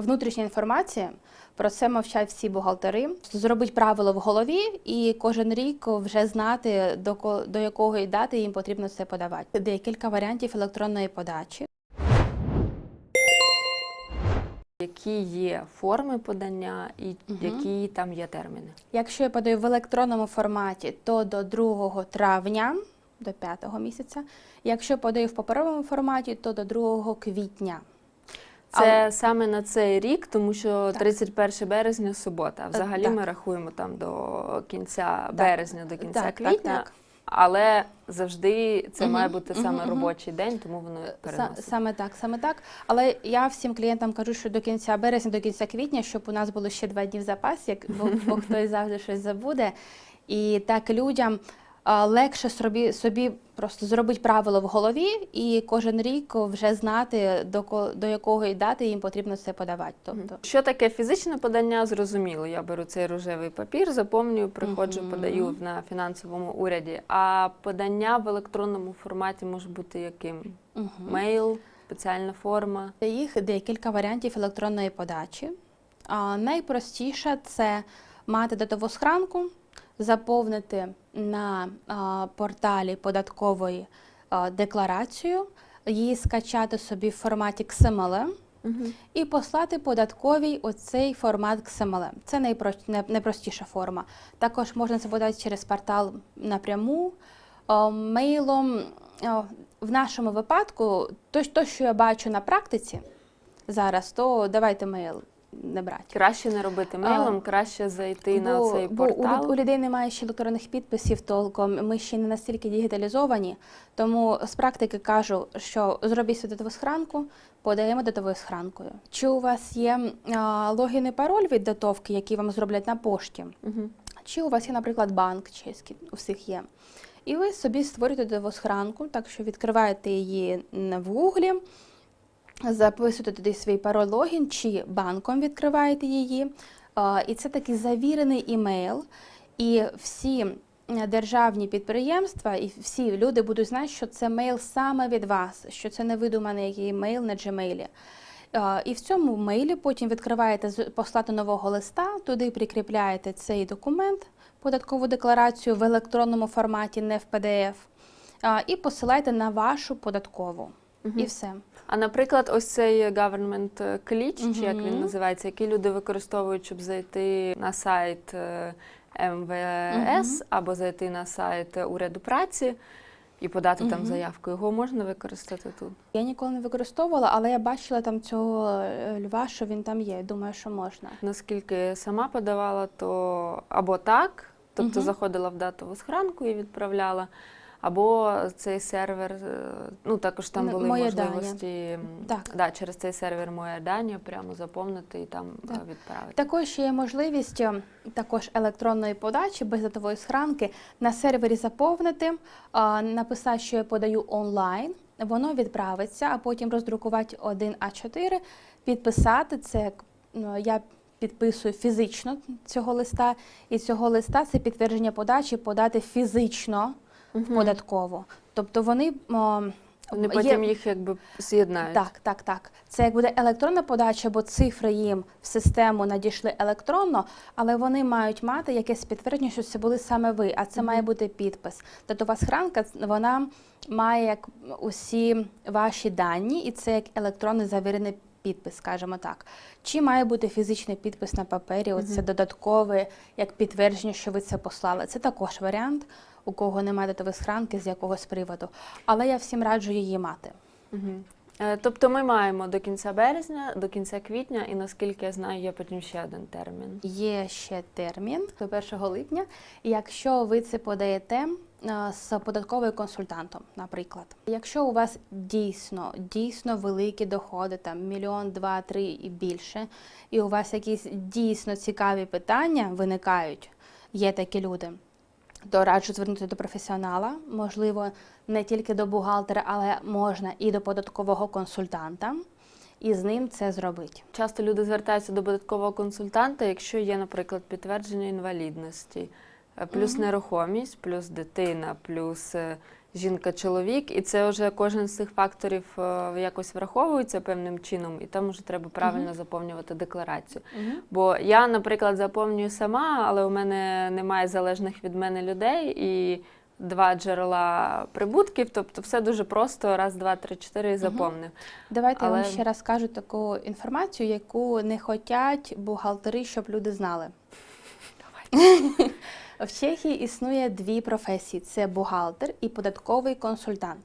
внутрішня інформація. Про це мовчать всі бухгалтери. Зробить правило в голові, і кожен рік вже знати до до якої дати їм потрібно це подавати. Декілька варіантів електронної подачі. Які є форми подання і Мгм. які там є терміни? Якщо я подаю в електронному форматі, то до 2 травня, до 5 місяця. Якщо подаю в паперовому форматі, то до 2 квітня. Це саме на цей рік, тому що Так. 31 березня субота. Взагалі так. ми рахуємо там до кінця березня, до кінця Так, так, квітня. так. Але завжди це Мгм, має бути саме мгм. робочий день, тому воно переносить. Саме так, саме так. Але я всім клієнтам кажу, що до кінця березня, до кінця квітня, щоб у нас було ще два дні в запас, як бо, бо хтось завжди щось забуде. І так людям легше собі, собі просто зробити правило в голові, і кожен рік вже знати, до, до якої дати їм потрібно це подавати. Тобто, Що таке фізичне подання, зрозуміло. Я беру цей рожевий папір, заповнюю, приходжу, подаю на фінансовому уряді. А подання в електронному форматі може бути яким? Мейл, спеціальна форма. Їх декілька варіантів електронної подачі. А, найпростіше це мати датову схранку, заповнити на порталі податкової декларацію, її скачати собі в форматі XML і послати податковій оцей формат XML. Це найпро- не- найпростіша форма. Також можна це подати через портал напряму, мейлом. В нашому випадку, то, що я бачу на практиці зараз, то давайте мейл не брати. Краще не робити мейлом, краще зайти на цей бо портал. у людей немає ще електронних підписів толком. Ми ще не настільки дігіталізовані. Тому з практики кажу, що зробіть свою датову схранку, подаємо датовою схранкою. Чи у вас є а, логін і пароль від датовки, які вам зроблять на пошті? Мгм. Чи у вас є, наприклад, банк чеський, у всіх є. І ви собі створюєте датову схранку, так що відкриваєте її в Гуглі, записуєте туди свій пароль логін, чи банком відкриваєте її. І це такий завірений імейл. І всі державні підприємства і всі люди будуть знати, що це мейл саме від вас, що це не видуманий який на Gmail. І в цьому мейлі потім відкриваєте послати нового листа, туди прикріпляєте цей документ, податкову декларацію в електронному форматі, не в PDF, і посилаєте на вашу податкову. І все. А наприклад, ось цей government кліч, чи як він називається, який люди використовують, щоб зайти на сайт е, МВС Мгм. або зайти на сайт уряду праці і подати там заявку. Його можна використати тут. Я ніколи не використовувала, але я бачила там цього е, льва, що він там є. Думаю, що можна. Наскільки сама подавала, то або так, тобто Мгм. заходила в датову схранку і відправляла. Або цей сервер, е, ну також там були «Моє можливості Так. Да, через цей сервер моє дані прямо заповнити і там е, Так. відправити. Також є можливість е, також електронної подачі без датової схранки на сервері заповнити, написати, що я подаю онлайн. Воно відправиться, а потім роздрукувати один А4, підписати це. як, Я підписую фізично цього листа, і цього листа це підтвердження подачі подати фізично в податкову. Тобто вони о, Вони є- потім їх якби з'єднають. так, так, так. Це як буде електронна подача, бо цифри їм в систему надійшли електронно, але вони мають мати якесь підтвердження, що це були саме ви, а це має бути підпис. Датова схранка вона має як усі ваші дані, і це як електронний завірений підпис, скажімо так. Чи має бути фізичний підпис на папері? Оце додаткове як підтвердження, що ви це послали. Це також варіант, у кого немає датової схранки з якогось приводу. Але я всім раджу її мати. Мгм. Е, Тобто ми маємо до кінця березня, до кінця квітня, і наскільки я знаю, є потім ще один термін. Є ще термін до 1 липня, якщо ви це подаєте е, з податковим консультантом, наприклад. Якщо у вас дійсно дійсно великі доходи, там мільйон, два, три і більше, і у вас якісь дійсно цікаві питання виникають, є такі люди. То раджу звернути до професіонала, можливо, не тільки до бухгалтера, але можна і до податкового консультанта, і з ним це зробити. Часто люди звертаються до податкового консультанта, якщо є, наприклад, підтвердження інвалідності, плюс Мгм. нерухомість, плюс дитина, плюс е, жінка-чоловік, і це вже кожен з цих факторів е, якось враховується певним чином, і там вже треба правильно заповнювати декларацію. Бо я, наприклад, заповнюю сама, але у мене немає залежних від мене людей і два джерела прибутків. Тобто все дуже просто, раз, два, три, чотири і заповнив. Давайте я вам ще раз скажу таку інформацію, яку не хочуть бухгалтери, щоб люди знали. В Чехії існує дві професії: це бухгалтер і податковий консультант.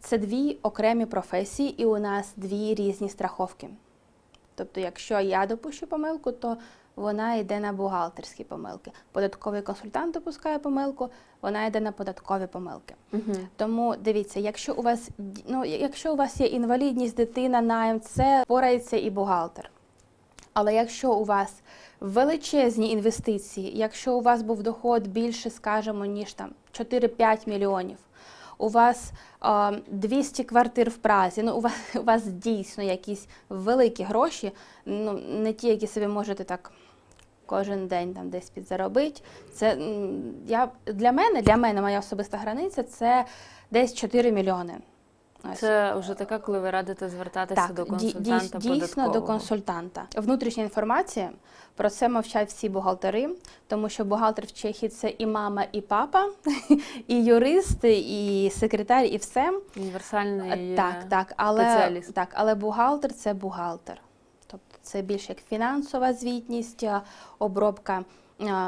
Це дві окремі професії, і у нас дві різні страховки. Тобто, якщо я допущу помилку, то вона йде на бухгалтерські помилки. Податковий консультант допускає помилку, вона йде на податкові помилки. Угу. Тому дивіться, якщо у вас ну, якщо у вас є інвалідність, дитина, найм, це впорається і бухгалтер. Але якщо у вас величезні інвестиції, якщо у вас був доход більше, скажімо, ніж там 4-5 мільйонів, у вас а, 200 квартир в Празі, ну у вас, у вас дійсно якісь великі гроші, ну не ті, які собі можете так кожен день там десь підзаробити. Це я для мене, для мене моя особиста границя це десь 4 мільйони. Це вже така, коли ви радите звертатися Так, до консультанта дійс- дійсно до консультанта. Внутрішня інформація про це мовчать всі бухгалтери, тому що бухгалтер в Чехії це і мама, і папа, і юрист, і секретар, і все. Універсальний Так, е, так, але, спеціаліст. так, але бухгалтер це бухгалтер. Тобто це більше як фінансова звітність, обробка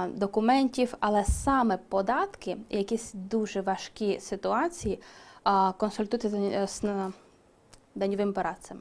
документів, але саме податки, якісь дуже важкі ситуації, консультуйте з з даньовим працем.